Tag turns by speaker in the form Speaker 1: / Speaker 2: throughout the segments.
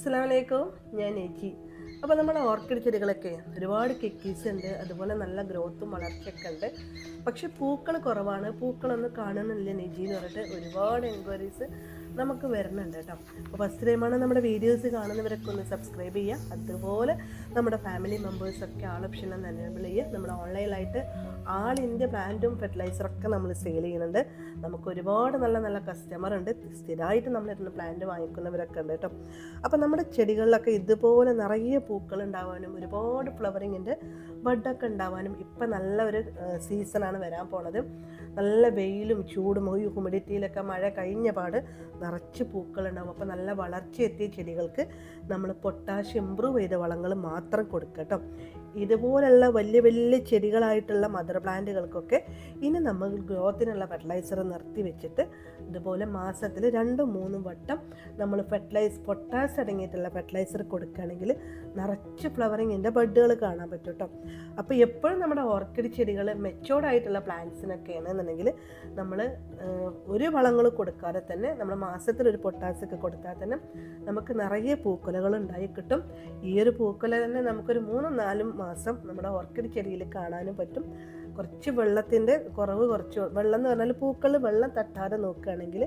Speaker 1: അസ്സലാമലൈക്കും. ഞാൻ ഏച്ചി. അപ്പോൾ നമ്മുടെ ഓർക്കിഡ് ചെടികളൊക്കെ ഒരുപാട് കിക്കീസ് ഉണ്ട് അതുപോലെ നല്ല ഗ്രോത്തും വളർച്ചയൊക്കെ ഉണ്ട്. പക്ഷെ പൂക്കൾ കുറവാണ്. പൂക്കളൊന്നും കാണുന്നില്ല നെജി എന്ന് പറഞ്ഞിട്ട് ഒരുപാട് എൻക്വയറീസ് നമുക്ക് വരുന്നുണ്ട് കേട്ടോ. അപ്പോൾ ഫസ്റ്റ് ടൈമാണ് നമ്മുടെ വീഡിയോസ് കാണുന്നവരൊക്കെ ഒന്ന് സബ്സ്ക്രൈബ് ചെയ്യുക. അതുപോലെ നമ്മുടെ ഫാമിലി മെമ്പേഴ്സൊക്കെ ആൾ ഓപ്ഷൻ ഒന്ന് എനേബിൾ ചെയ്യുക. നമ്മുടെ ഓൺലൈനായിട്ട് ആൾ ഇന്ത്യ പ്ലാന്റും ഫെർട്ടിലൈസറൊക്കെ നമ്മൾ സെയിൽ ചെയ്യുന്നുണ്ട്. നമുക്ക് ഒരുപാട് നല്ല നല്ല കസ്റ്റമർ ഉണ്ട്. സ്ഥിരമായിട്ട് നമ്മളിരുന്ന് പ്ലാന്റ് വാങ്ങിക്കുന്നവരൊക്കെ ഉണ്ട് കേട്ടോ. അപ്പോൾ നമ്മുടെ ചെടികളിലൊക്കെ ഇതുപോലെ നിറയെ പൂക്കൾ ഉണ്ടാവാനും ഒരുപാട് ഫ്ലവറിങ്ങിന്റെ ബഡൊക്കെ ഉണ്ടാവാനും ഇപ്പം നല്ലൊരു സീസണാണ് വരാൻ പോണത്. നല്ല വെയിലും ചൂടും ഈ ഹ്യൂമിഡിറ്റിയിലൊക്കെ മഴ കഴിഞ്ഞ പാട് നിറച്ച് പൂക്കളുണ്ടാവും. അപ്പോൾ നല്ല വളർച്ച എത്തിയ ചെടികൾക്ക് നമ്മൾ പൊട്ടാഷ് ഇമ്പ്രൂവ് ചെയ്ത വളങ്ങൾ മാത്രം കൊടുക്കട്ടോ കേട്ടോ. ഇതുപോലുള്ള വലിയ വലിയ ചെടികളായിട്ടുള്ള മദർ പ്ലാന്റുകൾക്കൊക്കെ ഇനി നമ്മൾ ഗ്രോത്തിനുള്ള ഫെർട്ടിലൈസർ നിർത്തി വെച്ചിട്ട് ഇതുപോലെ മാസത്തിൽ രണ്ടും മൂന്നും വട്ടം നമ്മൾ ഫെർട്ടിലൈസ് പൊട്ടാസ് അടങ്ങിയിട്ടുള്ള ഫെർട്ടിലൈസർ കൊടുക്കുകയാണെങ്കിൽ നിറച്ച് ഫ്ലവറിങ്ങിന്റെ ബഡുകൾ കാണാൻ പറ്റും കേട്ടോ അപ്പോൾ എപ്പോഴും നമ്മുടെ ഓർക്കിഡ് ചെടികൾ മെച്ചോർഡായിട്ടുള്ള പ്ലാന്റ്സിനൊക്കെയാണ് ആണെന്നുണ്ടെങ്കിൽ നമ്മൾ ഒരു വളങ്ങൾ കൊടുക്കാതെ തന്നെ നമ്മൾ മാസത്തിൽ ഒരു പൊട്ടാസൊക്കെ കൊടുത്താൽ തന്നെ നമുക്ക് നിറയെ പൂക്കുലകൾ ഉണ്ടായി കിട്ടും. ഈ ഒരു പൂക്കുല തന്നെ നമുക്കൊരു മൂന്നും നാലും മാസം നമ്മുടെ ഓർക്കിഡ് ചെടിയിൽ കാണാനും പറ്റും. കുറച്ച് വെള്ളത്തിന്റെ കുറവ് കുറച്ച് വെള്ളം എന്ന് പറഞ്ഞാൽ പൂക്കൾ വെള്ളം തട്ടാതെ നോക്കുകയാണെങ്കിൽ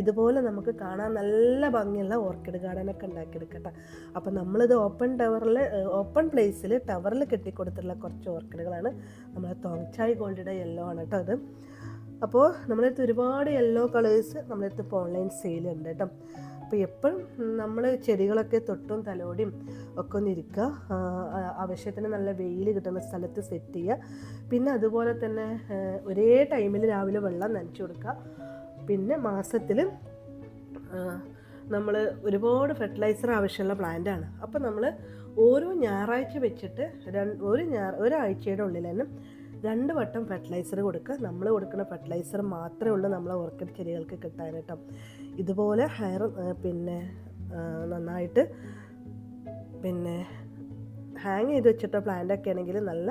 Speaker 1: ഇതുപോലെ നമുക്ക് കാണാൻ നല്ല ഭംഗിയുള്ള ഓർക്കിഡ് ഗാർഡനൊക്കെ ഉണ്ടാക്കിയെടുക്കട്ടെ. അപ്പോൾ നമ്മളിത് ഓപ്പൺ ടവറിൽ ഓപ്പൺ പ്ലേസിൽ ടവറിൽ കെട്ടിക്കൊടുത്തിട്ടുള്ള കുറച്ച് ഓർക്കിഡുകളാണ് നമ്മുടെ തോങ്ചായ് ഗോൾഡിയുടെ യെല്ലോ ആണ് കേട്ടോ അത് അപ്പോൾ നമ്മളടുത്ത് ഒരുപാട് യെല്ലോ കളേഴ്സ് നമ്മളടുത്ത് ഇപ്പോൾ ഓൺലൈൻ സെയിലുണ്ട് കേട്ടോ. അപ്പോൾ എപ്പോഴും നമ്മൾ ചെടികളൊക്കെ തൊട്ടും തലോടിയും ഒക്കെ ഒന്ന് ഇരിക്കുക. ആവശ്യത്തിന് നല്ല വെയിൽ കിട്ടുന്ന സ്ഥലത്ത് സെറ്റ് ചെയ്യുക. പിന്നെ അതുപോലെ തന്നെ ഒരേ ടൈമിൽ രാവിലെ വെള്ളം നനച്ചു കൊടുക്കുക. പിന്നെ മാസത്തിൽ നമ്മൾ ഒരുപാട് ഫെർട്ടിലൈസർ ആവശ്യമുള്ള പ്ലാന്റാണ് അപ്പോൾ നമ്മൾ ഓരോ ഞായറാഴ്ച വെച്ചിട്ട് ഒരു ഞായർ ഒരാഴ്ചയുടെ ഉള്ളിൽ തന്നെ രണ്ട് വട്ടം ഫെർട്ടിലൈസർ കൊടുക്കുക. നമ്മൾ കൊടുക്കുന്ന ഫെർട്ടിലൈസർ മാത്രമേ ഉള്ളൂ നമ്മളെ ഓർക്കിഡ് ചെടികൾക്ക് കിട്ടാനായിട്ട് ഇതുപോലെ ഹെയർ പിന്നെ നന്നായിട്ട് പിന്നെ ഹാങ് ചെയ്ത് വെച്ചിട്ട പ്ലാന്റ് ഒക്കെ ആണെങ്കിൽ നല്ല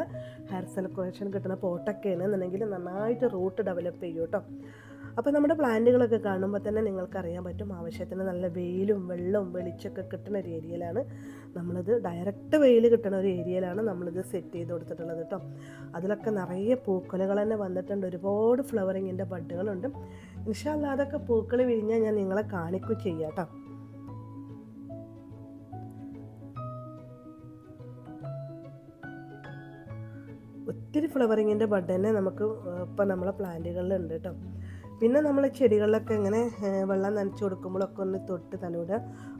Speaker 1: ഹെയർ സർക്കുലേഷൻ കിട്ടുന്ന പോട്ടൊക്കെ ആണെന്നുണ്ടെങ്കിൽ നന്നായിട്ട് റൂട്ട് ഡെവലപ്പ് ചെയ്യും കേട്ടോ. അപ്പോൾ നമ്മുടെ പ്ലാന്റുകളൊക്കെ കാണുമ്പോൾ തന്നെ നിങ്ങൾക്കറിയാൻ പറ്റും ആവശ്യത്തിന് നല്ല വെയിലും വെള്ളവും വെളിച്ചമൊക്കെ കിട്ടുന്ന ഒരു ഏരിയയിലാണ് നമ്മളിത് ഡയറക്റ്റ് വെയിൽ കിട്ടുന്ന ഒരു ഏരിയയിലാണ് നമ്മളിത് സെറ്റ് ചെയ്ത് കൊടുത്തിട്ടുള്ളത് കേട്ടോ അതിലൊക്കെ നിറയെ പൂക്കലുകൾ തന്നെ വന്നിട്ടുണ്ട്. ഒരുപാട് ഫ്ലവറിങ്ങിന്റെ ബഡുകളുണ്ട് ഇൻഷാല്ല അതൊക്കെ പൂക്കൾ വിരിഞ്ഞാൽ ഞാൻ നിങ്ങളെ കാണിക്കും ചെയ്യാം കേട്ടോ ഒത്തിരി ഫ്ലവറിങ്ങിന്റെ ബഡ് തന്നെ നമുക്ക് ഇപ്പം നമ്മളെ പ്ലാന്റുകളിലുണ്ട് കേട്ടോ പിന്നെ നമ്മൾ ചെടികളിലൊക്കെ ഇങ്ങനെ വെള്ളം നനച്ച് കൊടുക്കുമ്പോഴൊക്കെ ഒന്ന് തൊട്ട് തലോട്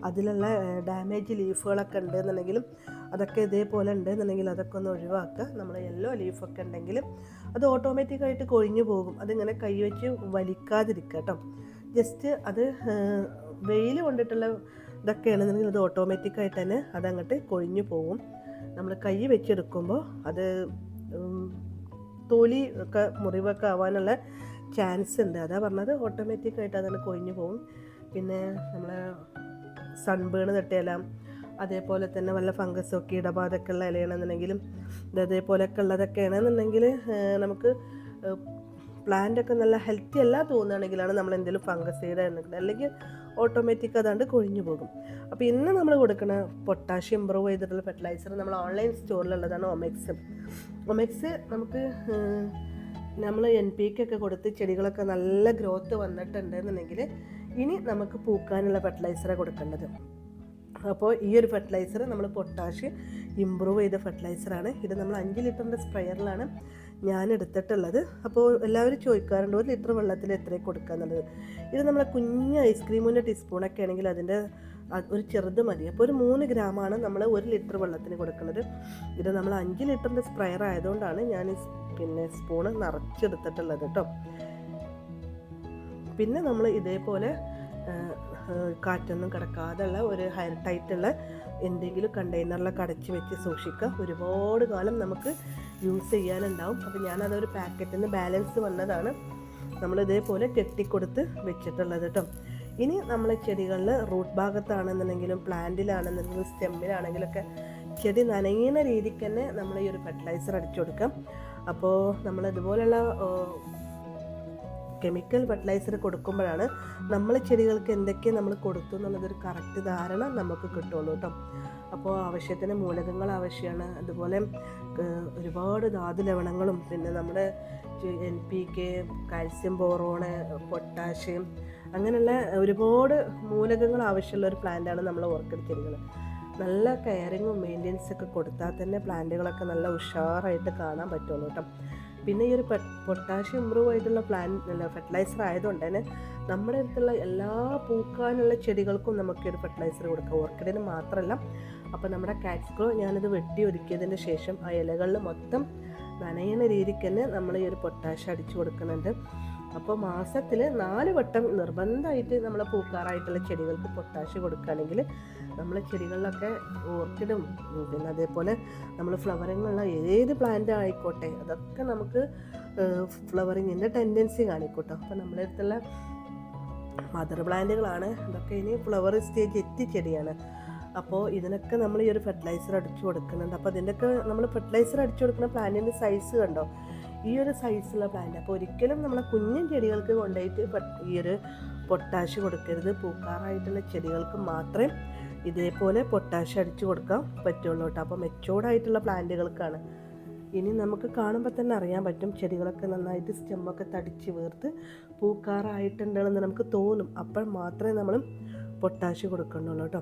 Speaker 1: അതിലുള്ള ഡാമേജ് ലീഫുകളൊക്കെ ഉണ്ടെന്നുണ്ടെങ്കിലും അതൊക്കെ ഇതേപോലെ ഉണ്ടെന്നുണ്ടെങ്കിൽ അതൊക്കെ ഒന്ന് ഒഴിവാക്കുക. നമ്മൾ യെല്ലോ ലീഫൊക്കെ ഉണ്ടെങ്കിലും അത് ഓട്ടോമാറ്റിക്കായിട്ട് കൊഴിഞ്ഞു പോകും. അതിങ്ങനെ കൈ വെച്ച് വലിക്കാതിരിക്കുക കേട്ടോ. ജസ്റ്റ് അത് വെയിൽ കൊണ്ടിട്ടുള്ള ഇതൊക്കെയാണെന്നുണ്ടെങ്കിൽ അത് ഓട്ടോമാറ്റിക്കായിട്ട് തന്നെ അതങ്ങോട്ട് കൊഴിഞ്ഞു പോകും. നമ്മൾ കൈ വെച്ചെടുക്കുമ്പോൾ അത് തൊലി ഒക്കെ മുറിവൊക്കെ ആവാനുള്ള ചാൻസ് ഉണ്ട് അതാ പറഞ്ഞത്. ഓട്ടോമാറ്റിക്കായിട്ട് അതാണ് കൊഴിഞ്ഞു പോകും പിന്നെ നമ്മൾ സൺബേൺ തട്ടിയാലാം അതേപോലെ തന്നെ വല്ല ഫംഗസൊക്കെ ഇടപാടൊക്കെ ഉള്ള ഇലയാണെന്നുണ്ടെങ്കിലും ഇത് അതേപോലെയൊക്കെ ഉള്ളതൊക്കെ ആണെന്നുണ്ടെങ്കിൽ നമുക്ക് പ്ലാന്റ് ഒക്കെ നല്ല ഹെൽത്തി അല്ല തോന്നുകയാണെങ്കിലാണ് നമ്മൾ എന്തെങ്കിലും ഫംഗസ് ചെയ്ത് അല്ലെങ്കിൽ ഓട്ടോമാറ്റിക് അതാണ്ട് കൊഴിഞ്ഞു പോകും. അപ്പോൾ ഇന്ന് നമ്മൾ കൊടുക്കുന്ന പൊട്ടാഷ്യം ഇമ്പ്രൂവ് ചെയ്തിട്ടുള്ള ഫെർട്ടിലൈസർ നമ്മൾ ഓൺലൈൻ സ്റ്റോറിലുള്ളതാണ് ഒമെക്സ് ഒമെക്സ് നമുക്ക് നമ്മൾ എൻ പി ഒക്കെ കൊടുത്ത് ചെടികളൊക്കെ നല്ല ഗ്രോത്ത് വന്നിട്ടുണ്ട് എന്നുണ്ടെങ്കിൽ ഇനി നമുക്ക് പൂക്കാനുള്ള ഫെർട്ടിലൈസറാണ് കൊടുക്കേണ്ടത്. അപ്പോൾ ഈ ഒരു ഫെർട്ടിലൈസർ നമ്മൾ പൊട്ടാഷ് ഇമ്പ്രൂവ് ചെയ്ത ഫെർട്ടിലൈസറാണ് ഇത് നമ്മൾ അഞ്ച് ലിറ്ററിന്റെ സ്പ്രെയറിലാണ് ഞാൻ എടുത്തിട്ടുള്ളത് അപ്പോൾ എല്ലാവരും ചോദിക്കാറുണ്ട് ഒരു ലിറ്റർ വെള്ളത്തിൽ എത്രയും കൊടുക്കുക എന്നുള്ളത്? ഇത് നമ്മളെ കുഞ്ഞ് ഐസ്ക്രീമിന്റെ ടീസ്പൂണൊക്കെ ആണെങ്കിൽ അതിന്റെ ഒരു ചെറുത് മതി. അപ്പോൾ ഒരു മൂന്ന് ഗ്രാമാണ് നമ്മൾ ഒരു ലിറ്റർ വെള്ളത്തിന് കൊടുക്കുന്നത്. ഇത് നമ്മൾ അഞ്ച് ലിറ്ററിന്റെ സ്പ്രെയർ ആയതുകൊണ്ടാണ് ഞാൻ പിന്നെ സ്പൂണ് നിറച്ചെടുത്തിട്ടുള്ളത് കേട്ടോ. പിന്നെ നമ്മൾ ഇതേപോലെ കാറ്റൊന്നും കിടക്കാതെയുള്ള ഒരു ഹയർ ടൈറ്റുള്ള എന്തെങ്കിലും കണ്ടെയ്നറിലൊക്കെ അടച്ച് വെച്ച് സൂക്ഷിക്കുക. ഒരുപാട് കാലം നമുക്ക് യൂസ് ചെയ്യാനുണ്ടാവും. അപ്പോൾ ഞാനതൊരു പാക്കറ്റിൽ നിന്ന് ബാലൻസ് വന്നതാണ് നമ്മൾ ഇതേപോലെ കെട്ടിക്കൊടുത്ത് വെച്ചിട്ടുള്ളത് കേട്ടോ. ഇനി നമ്മൾ ചെടികളിൽ റൂട്ട് ഭാഗത്താണെന്നുണ്ടെങ്കിലും പ്ലാന്റിലാണെന്നുണ്ടെങ്കിലും സ്റ്റെമ്മിലാണെങ്കിലൊക്കെ ചെടി നനയുന്ന രീതിക്ക് തന്നെ നമ്മൾ ഈ ഒരു ഫെർട്ടിലൈസർ അടിച്ചു കൊടുക്കാം. അപ്പോൾ നമ്മൾ ഇതുപോലുള്ള കെമിക്കൽ ഫെർട്ടിലൈസർ കൊടുക്കുമ്പോഴാണ് നമ്മൾ ചെടികൾക്ക് എന്തൊക്കെ നമ്മൾ കൊടുത്തു എന്നുള്ളതൊരു കറക്റ്റ് ധാരണ നമുക്ക് കിട്ടുള്ളൂ കേട്ടോ. അപ്പോൾ ആവശ്യത്തിന് മൂലകങ്ങൾ ആവശ്യമാണ്. അതുപോലെ ഒരുപാട് ധാതു ലവണങ്ങളും പിന്നെ നമ്മുടെ N P K calcium boron potassium അങ്ങനെയുള്ള ഒരുപാട് മൂലകങ്ങൾ ആവശ്യമുള്ള ഒരു പ്ലാന്റാണ് നമ്മൾ ഓർക്കിഡ് ചെടികൾ. നല്ല കെയറിങ്ങും മെയിന്റെനൻസ് ഒക്കെ കൊടുത്താൽ തന്നെ പ്ലാന്റുകളൊക്കെ നല്ല ഉഷാറായിട്ട് കാണാൻ പറ്റുള്ളൂ കേട്ടോ. പിന്നെ ഈ ഒരു പൊട്ടാഷ്യം ഇമ്പ്രൂവ് ആയിട്ടുള്ള പ്ലാൻ ഫെർട്ടിലൈസർ ആയതുകൊണ്ട് തന്നെ നമ്മുടെ അടുത്തുള്ള എല്ലാ പൂക്കാനുള്ള ചെടികൾക്കും നമുക്ക് ഒരു ഫെർട്ടിലൈസർ കൊടുക്കാം. ഓർക്കിഡിന് മാത്രമല്ല അപ്പോൾ നമ്മുടെ കാറ്റ്സ്ക്രോ ഞാനത് വെട്ടി ഒരുക്കിയതിന് ശേഷം ആ ഇലകളിൽ മൊത്തം നനയുന്ന രീതിക്ക് തന്നെ നമ്മൾ ഈ ഒരു പൊട്ടാഷ്യം അടിച്ചു കൊടുക്കുന്നുണ്ട്. അപ്പോൾ മാസത്തിൽ നാല് വട്ടം നിർബന്ധമായിട്ട് നമ്മൾ പൂക്കാറായിട്ടുള്ള ചെടികൾക്ക് പൊട്ടാഷ് കൊടുക്കുകയാണെങ്കിൽ നമ്മളെ ചെടികളിലൊക്കെ ഓർക്കിഡും പിന്നെ അതേപോലെ നമ്മൾ ഫ്ലവറിങ്ങുള്ള ഏത് പ്ലാന്റ് ആയിക്കോട്ടെ അതൊക്കെ നമുക്ക് ഫ്ലവറിങ്ങിന്റെ ടെൻഡൻസി കാണിക്കോട്ടോ. അപ്പോൾ നമ്മുടെ അടുത്തുള്ള മദർ പ്ലാന്റുകളാണ്. അതൊക്കെ ഇനി ഫ്ലവർ സ്റ്റേജ് എത്തി ചെടിയാണ്. അപ്പോൾ ഇതിനൊക്കെ നമ്മൾ ഈ ഒരു ഫെർട്ടിലൈസർ അടിച്ചു കൊടുക്കുന്നുണ്ട്. അപ്പോൾ ഇതിന്റെയൊക്കെ നമ്മൾ ഫെർട്ടിലൈസർ അടിച്ചു കൊടുക്കുന്ന പ്ലാന്റിന്റെ സൈസ് കണ്ടോ? ഈ ഒരു സൈസുള്ള പ്ലാന്റ് അപ്പോൾ ഒരിക്കലും നമ്മളെ കുഞ്ഞു ചെടികൾക്ക് കൊണ്ടുപോയിട്ട് ഈ ഒരു പൊട്ടാഷ് കൊടുക്കരുത്. പൂക്കാറായിട്ടുള്ള ചെടികൾക്ക് മാത്രമേ ഇതേപോലെ പൊട്ടാഷ് അടിച്ചു കൊടുക്കാൻ പറ്റുള്ളൂ കേട്ടോ. അപ്പോൾ മെച്ചോർഡായിട്ടുള്ള പ്ലാന്റുകൾക്കാണ് ഇനി നമുക്ക് കാണുമ്പോൾ തന്നെ അറിയാൻ പറ്റും ചെടികളൊക്കെ നന്നായിട്ട് സ്റ്റെമ്മൊക്കെ തടിച്ച് വീർത്ത് പൂക്കാറായിട്ടുണ്ടെന്ന് നമുക്ക് തോന്നും. അപ്പോൾ മാത്രമേ നമ്മൾ പൊട്ടാഷ് കൊടുക്കണുള്ളൂ കേട്ടോ.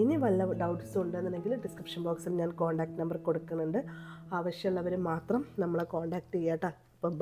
Speaker 1: ഇനി വല്ല ഡൗട്ട്സും ഉണ്ടെന്നുണ്ടെങ്കിൽ ഡിസ്ക്രിപ്ഷൻ ബോക്സിൽ ഞാൻ കോൺടാക്ട് നമ്പർ കൊടുക്കുന്നുണ്ട്. ആവശ്യമുള്ളവർ മാത്രം നമ്മളെ കോൺടാക്ട് ചെയ്യാം കേട്ടോ അപ്പം